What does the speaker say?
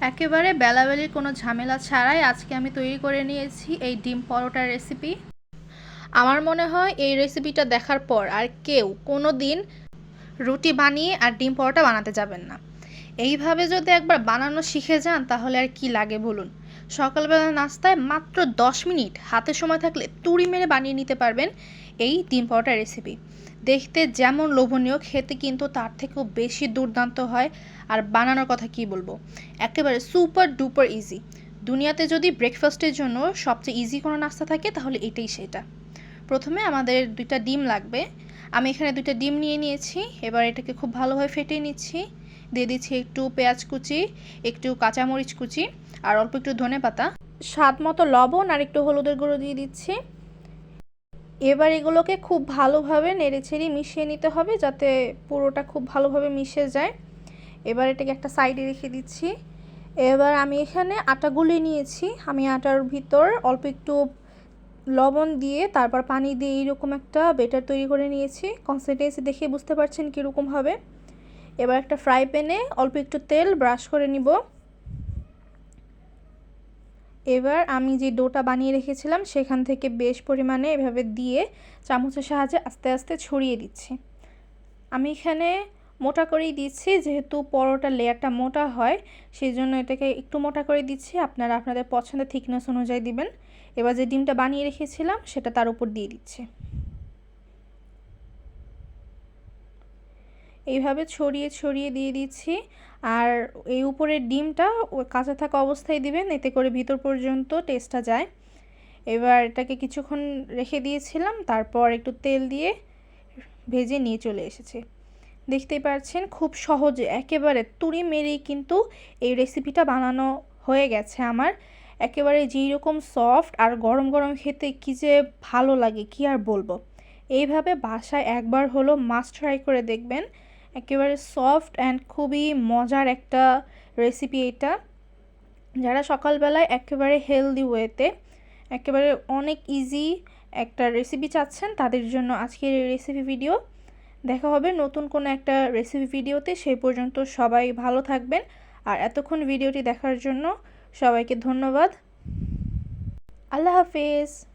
একেবারে বেলাবেলির কোনো ঝামেলা ছাড়াই আজকে আমি তৈরি করে নিয়েছি এই ডিম পরোটার রেসিপি আমার মনে হয় এই রেসিপিটা দেখার পর আর কেউ কোনো দিন রুটি বানিয়ে আর ডিম পরোটা বানাতে যাবেন না। এইভাবে যদি একবার বানানো শিখে যান তাহলে আর কি লাগে বলুন? সকালবেলা নাস্তায় মাত্র দশ মিনিট হাতে সময় থাকলে তুড়ি মেরে বানিয়ে নিতে পারবেন এই ডিম পরোটা রেসিপি দেখতে যেমন লোভনীয়, খেতে কিন্তু তার থেকেও বেশি দুর্দান্ত হয়। আর বানানোর কথা কি বলব? একেবারে সুপার ডুপার ইজি দুনিয়াতে যদি ব্রেকফাস্টের জন্য সবচেয়ে ইজি কোনো নাস্তা থাকে, তাহলে এটাই সেটা। প্রথমে আমাদের দুইটা ডিম লাগবে। আমি এখানে দুইটা ডিম নিয়ে নিয়েছি। এবার এটাকে খুব ভালোভাবে ফেটিয়ে নিচ্ছি। দিয়ে দিচ্ছি একটু পেঁয়াজ কুচি, একটু কাঁচামরিচ কুচি, আর অল্প একটু ধনে পাতা। স্বাদ মতো লবণ আর একটু হলুদের গুঁড়ো দিয়ে দিচ্ছি। এবার এগুলোকে খুব ভালোভাবে নেড়েছেড়ে মিশিয়ে নিতে হবে যাতে পুরোটা খুব ভালোভাবে মিশে যায়। এবার এটাকে একটা সাইডে রেখে দিচ্ছি। এবার আমি এখানে আটা গুলিয়ে নিয়েছি। আমি আটার ভিতর অল্প একটু লবণ দিয়ে তারপর পানি দিয়ে এইরকম একটা বেটার তৈরি করে নিয়েছি। কনসিস্টেন্সি দেখে বুঝতে পারছেন কীরকম হবে। এবার একটা ফ্রাই প্যানে অল্প একটু তেল ব্রাশ করে নিব। এবার আমি যে ডোটা বানিয়ে রেখেছিলাম, সেখান থেকে বেশ পরিমাণে এভাবে দিয়ে চামচের সাহায্যে আস্তে আস্তে ছড়িয়ে দিচ্ছি। আমি এখানে মোটা করেই দিচ্ছি, যেহেতু পরোটা লেয়ারটা মোটা হয় সেই জন্য এটাকে একটু মোটা করে দিচ্ছি। আপনারা আপনাদের পছন্দের থিকনেস অনুযায়ী দিবেন। এবার যে ডিমটা বানিয়ে রেখেছিলাম, সেটা তার উপর দিয়ে দিচ্ছি। এইভাবে ছড়িয়ে ছড়িয়ে দিয়ে দিচ্ছি। আর এই উপরের ডিমটা কাঁচা থাকা অবস্থায় দিবেন, এতে করে ভিতর পর্যন্ত টেস্টটা যায়। এবার এটাকে কিছুক্ষণ রেখে দিয়েছিলাম, তারপর একটু তেল দিয়ে ভেজে নিয়ে চলে এসেছে। দেখতেই পাচ্ছেন, খুব সহজে, একেবারে তুড়ি মেরেই কিন্তু এই রেসিপিটা বানানো হয়ে গেছে আমার। একেবারে যেই রকম সফট আর গরম গরম খেতে কী যে ভালো লাগে, কি আর বলব। এইভাবে বাসায় একবার হলো মাস্ট ট্রাই করে দেখবেন। একেবারে সফট অ্যান্ড খুবই মজার একটা রেসিপি এটা। যারা সকালবেলায় একেবারে হেলদি ওয়েতে একেবারে অনেক ইজি একটা রেসিপি চাচ্ছেন, তাদের জন্য আজকের এই রেসিপি ভিডিও দেখা হবে নতুন কোনো একটা রেসিপি ভিডিওতে সেই পর্যন্ত সবাই ভালো থাকবেন। আর এতক্ষণ ভিডিওটি দেখার জন্য সবাইকে ধন্যবাদ। আল্লাহ হাফিজ।